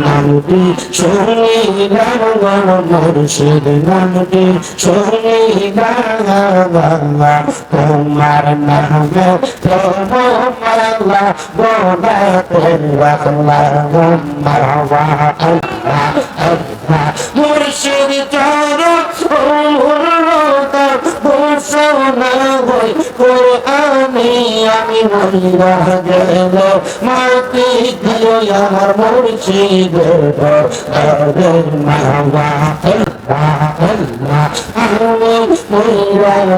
নামটি শুনিলাম মুর্শিদ নামটি শুনিলাম তোমার নামে তোমার শোনা বই কোরআনে আমি মহিলা গেল মাকে দিও আমার মুর্শিদ ঘর মা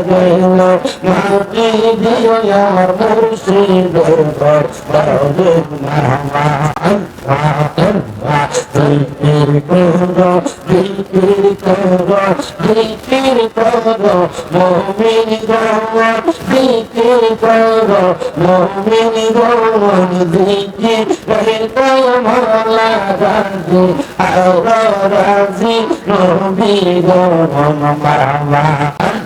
দিল মাটি দিও আমার মুর্শিদের পর বাউলে মাহমান দিকির করো দিকির করো দিকির করো মমিন গৌর দিকির করো মমিন গৌর দিকির করো মালা রাজি আওরা রাজি নবী গৌর মাহমান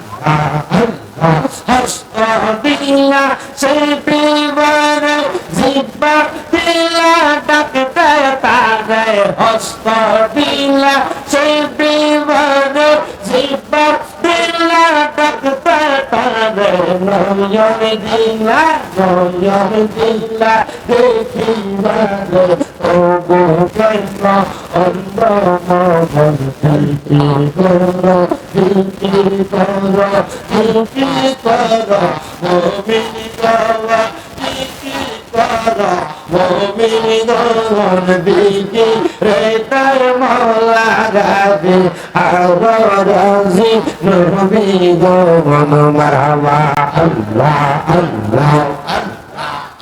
হস্তিল্লা শিল্পী বরে জিব্বা দিল্লা ডাকতে তারে হস্তিল্লা শিল্পী বরে জিব্বা দিল্লা ডাকতে তারে নয়ন দিল্লা নয়ন দিল্লা দেখি বরে ও গো কেন অন্ধ মন শিল্পী বরে জিকির করো জিকির করো মুমিন করো জিকির করো মুমিন করো জিকির রে তার মাওলা রাজি আওয়া রাজি নবী গো মন মারহাবা আল্লাহ আল্লাহ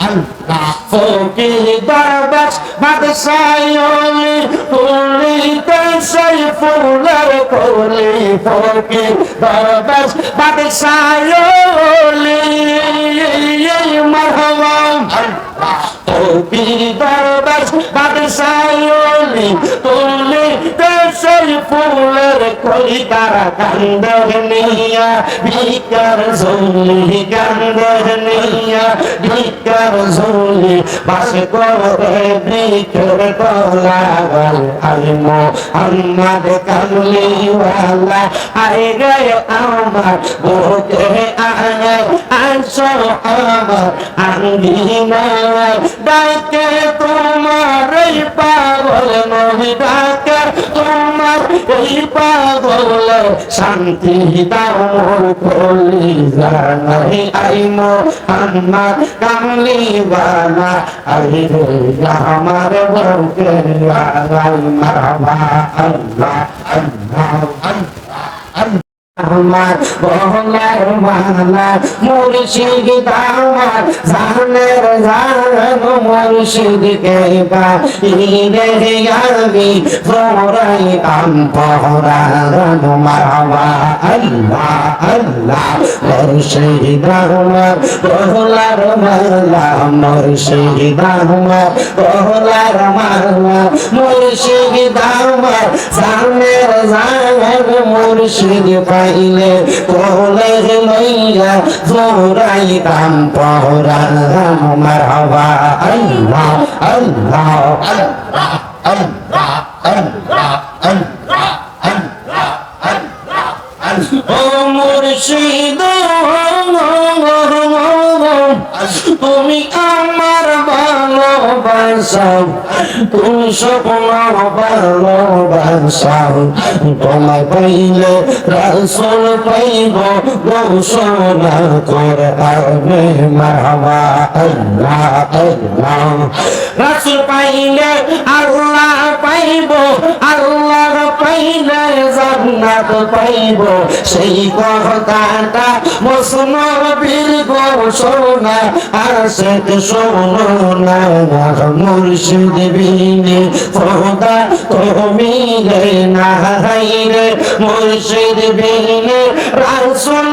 আল্লাহ ফকির বাবাস মাদসায়লে পুরি তসাই ফুলার কোলে ফকির বাবাস মাদসায়লে মরহবা আল্লাহ ফকির বাবাস সেই ফুলের কলি তারা কান্দ নিয়া, ভিকার ঝুলি কান্দ নিয়া, ভিকার ঝুলি বাস করে বৃক্ষের তলাগাল আলমো আমার কামলিওয়ালা আই গে আমার বুকে আয় আসো আমার আঙ্গিনায়। ডাকে তোমার পাগল নবী ডাকে শান্তি দাও কলি জানাই আইন আন্না কামলি বানা আই আমার বউকে আল্লাহ আল্লাহ আল্লাহ আল্লাহ আমার বহলার মালা মুর্শিদ আমার জানের জান মুর্শিদ কে বা? ইরে আমি ফরাই কাম পহরান মারহাবা আল্লাহ আল্লাহ, মুর্শিদ আমার বহলার মালা, মুর্শিদ আমার বহলার মালা। মুর্শিদ আমার জানের জান মুর্শিদ চাইলে কোলে লইয়া জোরাইতাম পহরা মারহাবা আল্লাহ আল্লাহ আল্লাহ। ভালোবাসাও তুমি স্বপ্ন ভালোবাসাও তোমার পাইলে রাসুল পাইব, ঘোষণা করে আমি মারহাবা। আল্লাহ আল্লাহ। রাসুল পাইলে আল্লাহ পাইব পাইলে জান্নাত পাইব। সেই কথাটা মুসলমানের আর আসে শোনো না মুর্শিদ বিনে খোদা তুমি রে না হাইরে মুর্শিদ বিনে রাসুল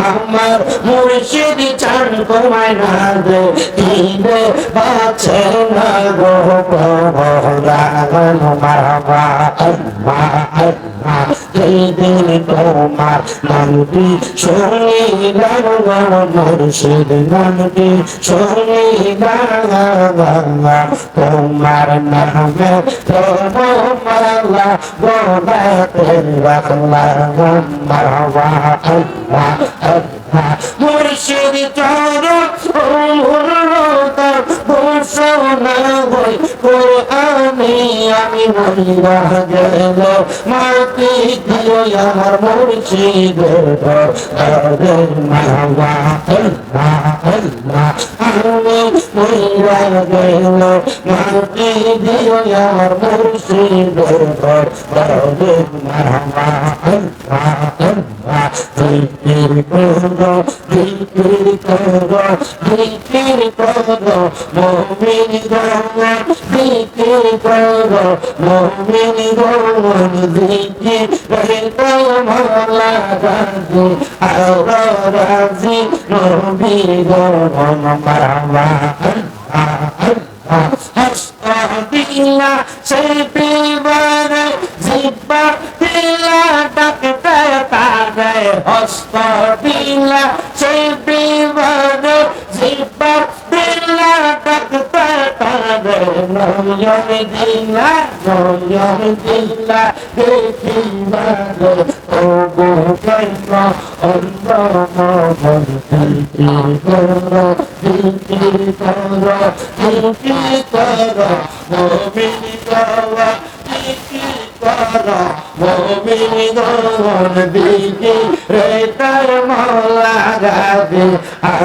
আমার মুর্শিদ চান তোমায় না দে কিনে বাছে না গো মোহরাগন মারবা আল্লাহ। দিন তোমার নামটি শুনিলাম মুর্শিদ নামটি শুনিলাম তোমার নামে তোমালা আল্লাহ মুর্শিদ চরণ ঘোষণা হই কোরআনে আমি মরিয়া গেল মাটি দিও আমার মুর্শিদ মারবা আল্লাহ আল্লাহ আমি মরিয়া গেল মাটি দিও আমার মুর্শিদ মারবা আল্লাহ আল্লাহ। জিকির করো জিকির করো জিকির করো মোমিন গঙ্গা জিকির করো মোমিন গঙ্গা জিকির রহিত মোলা রাজি আর রাজি নবী গঙ্গা মারবা আল্লাহ আল্লাহ হাসদিলা সেই জিব্বা দিলা ডাকতে তারে হস্ত দিলা সেই বিবারে জিব্বা দিলা ডাকতে তারে, নয়ন দিলা নয়ন দিলা দেখিবারে ও গো কইল অন্ধ মন দিকি করো দিকি করো দিকি করো মোমিনি গাওয়া দিকি করো মোমিনি গন দিকি রে তার মৌলা গাদি আর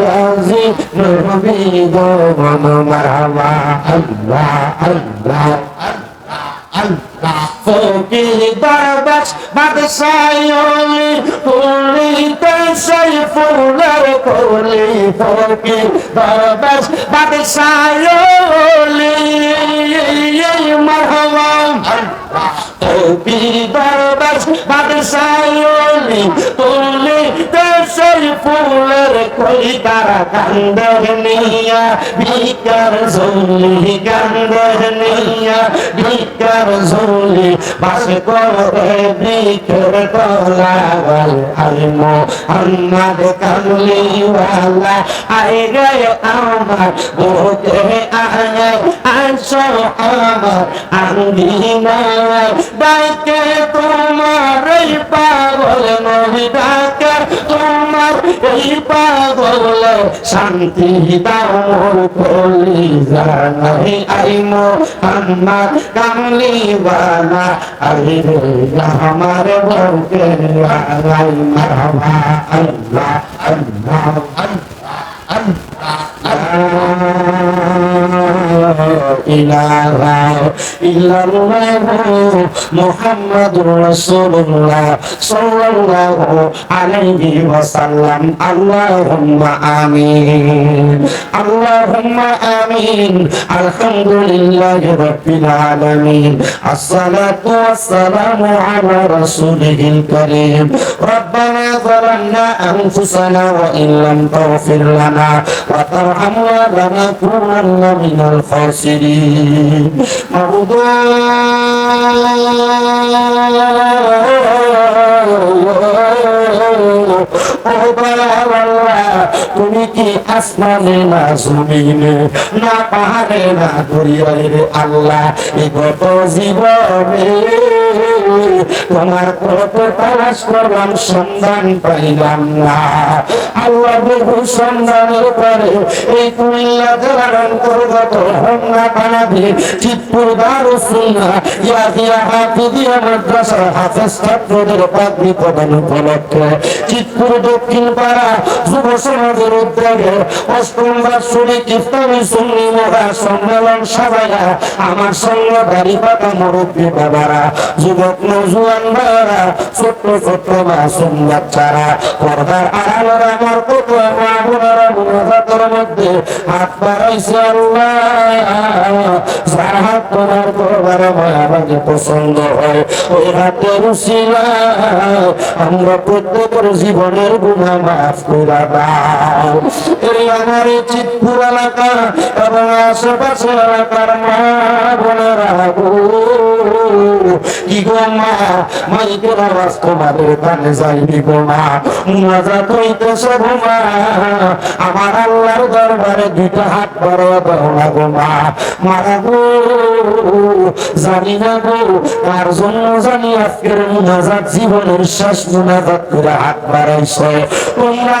রাজি নবী গন মারহাবা আল্লাহ আল্লাহ আল্লাহ ফকির দরবাস বাদশায়লি পুলিতে সেই ফুলের কলি ফকির দরবাস বাদশায়লি বাদশায়লি সেই ফুলের কলি তারা কান্দর নিয়া ভিকার ঝুলি কান্দর নিয়া ভিকার ঝুলি বাস তোমার পাগল ডাকে তোমার এই পাগল শান্তি দাও কলি জানাই আইমো আমার কামলিওয়ালা আই রে আমার বুকে আয় মারহাবা আল্লাহ আল্লাহ আল্লাহ। إله إلا الله محمد رسول الله صلى الله عليه وسلم اللهم آمين اللهم آمين الحمد لله رب العالمين الصلاة والسلام على رسوله الكريم ربنا ظلمنا أنفسنا وإن لم تغفر لنا وترحمنا لنكونن من الخاسرين الخاسرين أرضا তুমি কি আসমানে না জমিনে, না পাহাড়ে না দরিয়ায় রে আল্লাহ? এই গত জীবনে তোমার কত তালাশ করলাম, সন্ধান পাইলাম না। আল্লাহ বহু সন্ধানের পরে এই কুমিল্লা জেলার অন্তর্গত হন্না পানাদি চিতপুর দারুসুন্না। ইয়াহিয়া হাফিদিয়া মাদ্রাসার হাফেজ ছাত্রদের পাগড়ি প্রদান উপলক্ষে। চিতপুর দক্ষিণ পাড়া যুব সমাজের সমাজের উদ্যোগে অষ্টম বাৎসরিক ইফতারি মহা সম্মেলন সাজায়া আমার সঙ্গে দাড়ি পাতা মুরব্বী বাবারা, যুবক নজুয়ান বাবারা, ছোট্ট ছোট্ট মাসুম বাচ্চারা, পর্দার আড়ালের আমার কত মা বোনেরা মুনাজাতের মধ্যে হাত আল্লাহ। যার হাত তোমার দরবারে পছন্দ হয়, ওই হাতের উশিলা আমরা প্রত্যেকের জীবনের গুণা মাফ করে দাও। আমার আল্লাহর দরবারে দুইটা হাত বড় না গো মা। মারা গো, জানি না গো তার জন্য জানি আজকের মুনাজাত জীবনের শেষ মুনাজাত করে হাত বাড়াইছে। তোমরা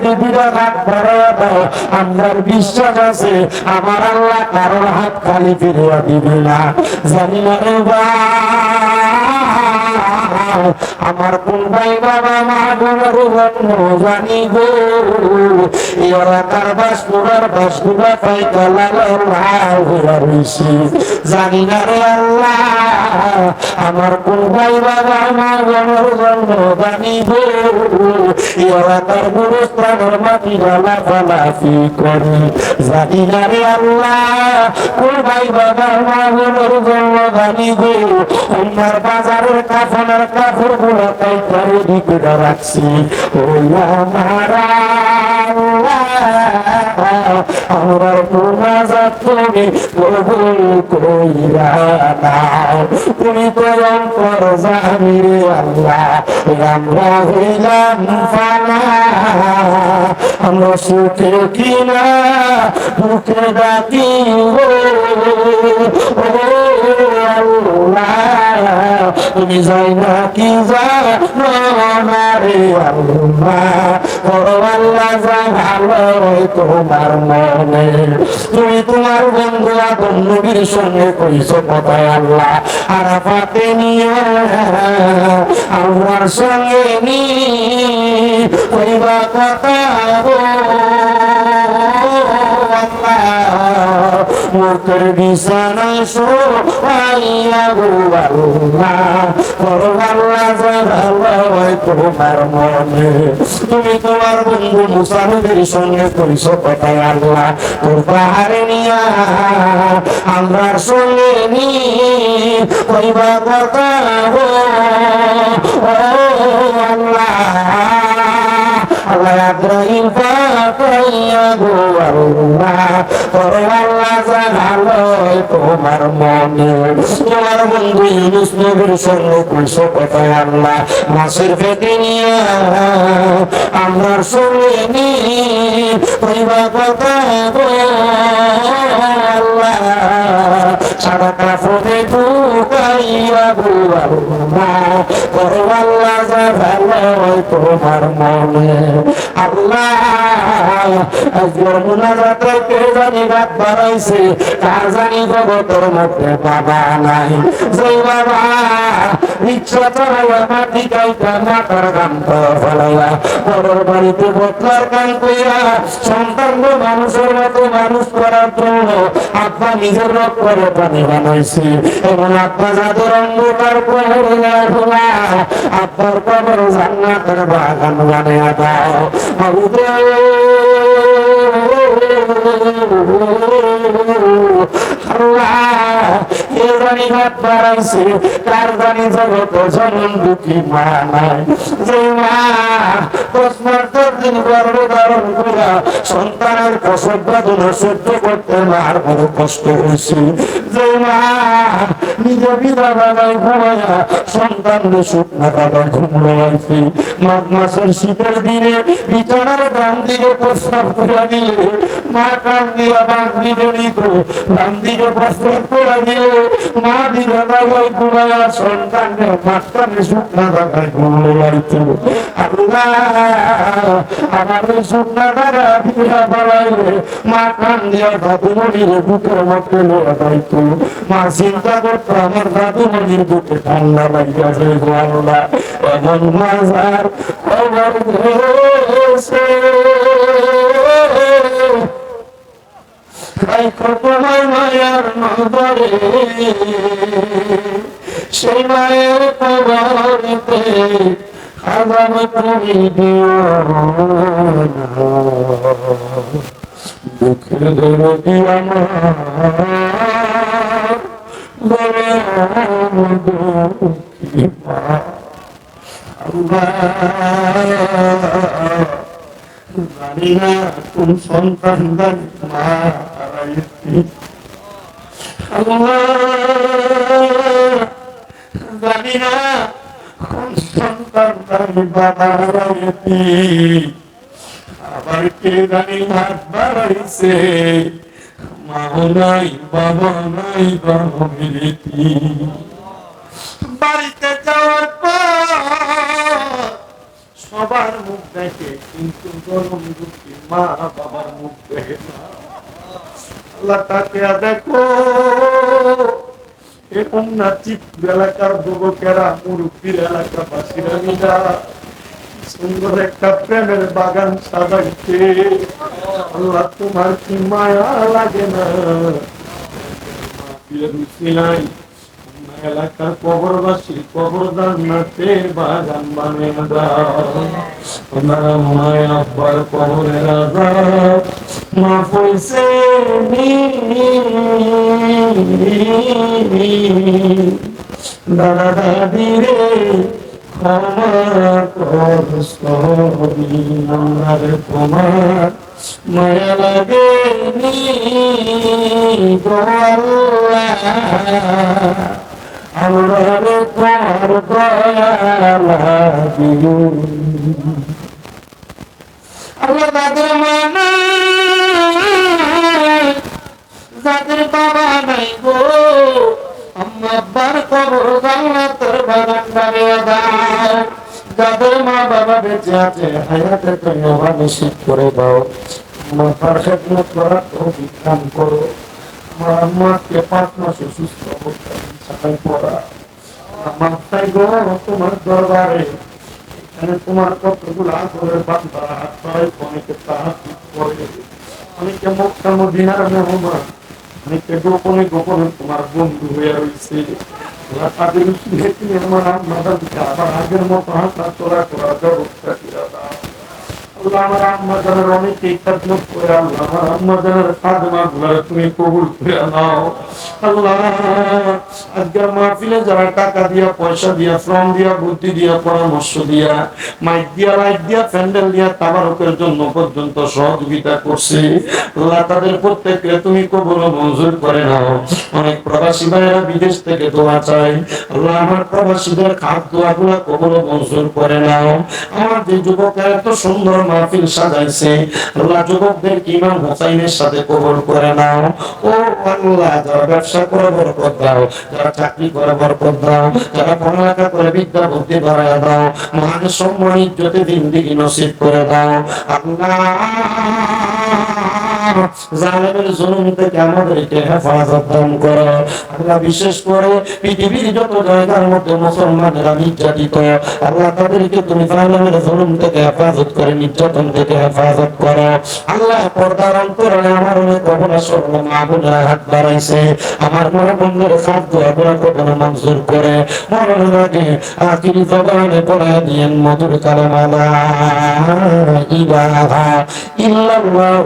যদি দুটা হাত বাড়াইয়া আমার আল্লাহ কারোর হাত খালি ফিরিয়া দিবে না। জানি না আমার কোন ভাই বাবা মা জন্ম জানি গো। এরা তার বাস পুরার বাসগুলা পাই কালার জানি না রে আল্লাহ, আমার কোন ভাই বাবা মা জন্ম জানি গো। এরা তার গুরুস্থানের মাটি গালা ফালাফি করে। জানি না রে আল্লাহ, কোন ভাই বাবা মা জন্ম জানি গো। আমার বাজারের কাফনের কাপড়গুলো তাই করে দিকে রাখছি ওই আমার আমার মোনাজাত তুমি কবুল কইরা তুমি তো অন্তর জানি রে আল্লাহ আমরা হইলাম ফানা আমরা সুখে কিনা মুখে ডাকি ও তুমি তোমার তুমি বন্ধু আদম নবীর সঙ্গে কইছো কথায় আল্লাহ। আরাফাতে নিয়ে আমার সঙ্গে নি, কইবা কথা মুখের বিছানায় শোয়াইয়া গো আল্লাহ ভালো হয় তোমার মনে। তুমি তোমার বন্ধু মুসানবীর সঙ্গে করিছো কথা আল্লাহ। তোর পাহাড়ে নিয়া আমরার সঙ্গে নি। কইবা কথা ও আল্লাহ। তোমার মনে তোমার বন্ধু নবীর সঙ্গে কইছো কথা আল্লাহ, মাসের পেটে নিয়ে আমরার সঙ্গে নি কথা আল্লাহ সারা কাপড়ে তোমার মনে আল্লাহ আজকের মুনাজাতের কে জানি রাত বাড়াইছে কার জানি জগতের মধ্যে মানুষের মতো মানুষ করার জন্য আব্বা নিজের রোগ পানি বানাইছে এবং আব্বা অন্ধকার প্রহরে আব্বার কবর জান্নাতের বাগান বানিয়ে দাও। জানি হাত বাড়াইছে যে মা মাস দশ দিন গর্ভ ধারণ করা সন্তানের প্রসব সহ্য করতে মার বড় কষ্ট হয়েছে যে মা নিজে বিধবা নাই ঘুমায়া সন্তানদের শুকনা কাটা ঘুমড়াইছে মাঘ মাসের শীতের দিনে বিছানার ডান দিকে প্রস্তাব করে দিলে মা কান দিয়া দিকে নিত ডান দিকে করে মা বিধবা নাই ঘুমায়া সন্তানদের মাঝখানে শুকনা কাটায় ঘুমড়াইছে আল্লাহ, আমার শুকনা কাটা বিয়া বাড়াইলে মা কান দিয়া মা চিন্তা করতো, আমার দাদুমণির বুকে ঠান্ডা লাগিয়াছে গো আল্লাহ। এমন মাজার খবর তোমার মায়ার নজরে সেই মায়ের খবরতে আগাম তুমি দিও। দুঃখের দরদি আমার দুঃখী মা বাবা আবার কে জানি হাত বাড়াইছে নাই বাবা নাই বাবা বাড়িতে যাওয়ার পর সবার মুখ দেখে, কিন্তু দুঃখী মা বাবার মুখ দেখে আল্লাহ তাকে দেখো এরকম না চিপ এলাকার যুবকেরা, মুরব্বীর মিলা সুন্দর একটা প্রেমের বাগান সাজাইছে। আল্লাহ তোমার কি মায়া লাগে না? নাই এলাকার কবরবাসী কবর জান্নাতে বাগান বানিয়ে দাও। তোমার মায় আব্বার কবরের আজাব মাফ হইছে দাদা দাদি রে তোমার মায়া লাগে নি আল্লাহ আমরা তোমার দয়া লাগিও আল্লাহ তাদের মানা যাদের বাবা নাই গো আম্মা আব্বার কবর জান্নাতের বাগান বানিয়ে দাও যাদের মা বাবা বেঁচে আছে হায়াতে তুমি নিশ্চিত সুস্থ অবস্থায় তোমার দরবারে এখানে তোমার কতগুলো অনেকে গোপনে গোপনে তোমার বন্ধু হয়ে রয়েছে আল্লাহ আমার আম্মা জানের অনেকে করে আল্লাহ আমার আম্মা জানের খাদমা তুমি কবুল করে নাও আল্লাহ আজকের মাহফিলে যারা টাকা দিয়া, পয়সা দিয়া, শ্রম দিয়া, বুদ্ধি দিয়া, পরামর্শ দিয়া, মাইক দিয়া, লাইট দিয়া, প্যান্ডেল দিয়া, তাবারকের জন্য পর্যন্ত সহযোগিতা করছে তাদের প্রত্যেককে তুমি কবুল মঞ্জুর করে নাও। অনেক প্রবাসী ভাইয়েরা বিদেশ থেকে দোয়া চাই আল্লাহ আমার প্রবাসীদের খাদ দোয়া গুলা কবুল মঞ্জুর করে নাও। আমার যে যুবকের এত সুন্দর মাহফিল সাজাইছে, আল্লাহ যুবকদের ইমাম হোসাইনের সাথে কবুল করে নাও। ও আল্লাহ, যারা ব্যবসা করে বরকত দাও যারা চাকরি করে বরকত দাও, যারা পড়ালেখা করে বিদ্যা বুদ্ধি বাড়ায় দাও মহান সম্মান ইজ্জতে দিন দিকে নসিব করে দাও। আল্লাহ জালেমের জুলুম থেকে আমাদেরকে হেফাজত দান করো। আল্লাহ বিশেষ করে পৃথিবীর যত জায়গার মধ্যে মুসলমানেরা নির্যাতিত, আল্লাহ তাদেরকে তুমি জালেমের জুলুম থেকে হেফাজত করে, নির্যাতন থেকে হেফাজত করো। আল্লাহ পর্দার অন্তরে আমার অনেক অবনা সর্ব মা বোনেরা হাত বাড়াইছে। আমার মনে বন্ধুর খাদ্য আপনার কখনো মঞ্জুর করে। মরণ লাগে আখিরি জবানে পড়ে দিয়েন মধুর কালামালা। ইলাহা ইল্লাল্লাহ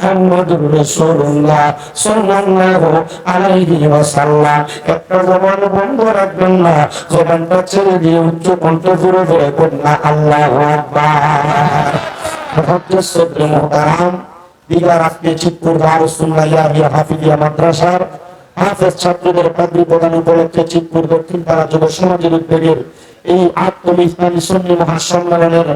মুহাম্মাদুর রাসূলুল্লাহ সাল্লাল্লাহু আলাইহি ওয়াসাল্লাম। একটা জবান বন্ধ রাখবেন না, জবানটা ছেড়ে দিয়ে উচ্চ কণ্ঠ জোরে জোরে কন্যা আল্লাহু আকবার। ভক্ত শ্রদ্ধে মোহতারাম দিগার আপনি চিত্তুর দারুসুল্লাহ ইয়াহিয়া হাফিজিয়া মাদ্রাসার হাফেজ ছাত্রদের পাগড়ি প্রদান উপলক্ষে চিত্তুর দক্ষিণ পাড়া যুব সমাজের উদ্যোগের এই আত্মবিস্তারী সন্নি মহাসম্মেলনের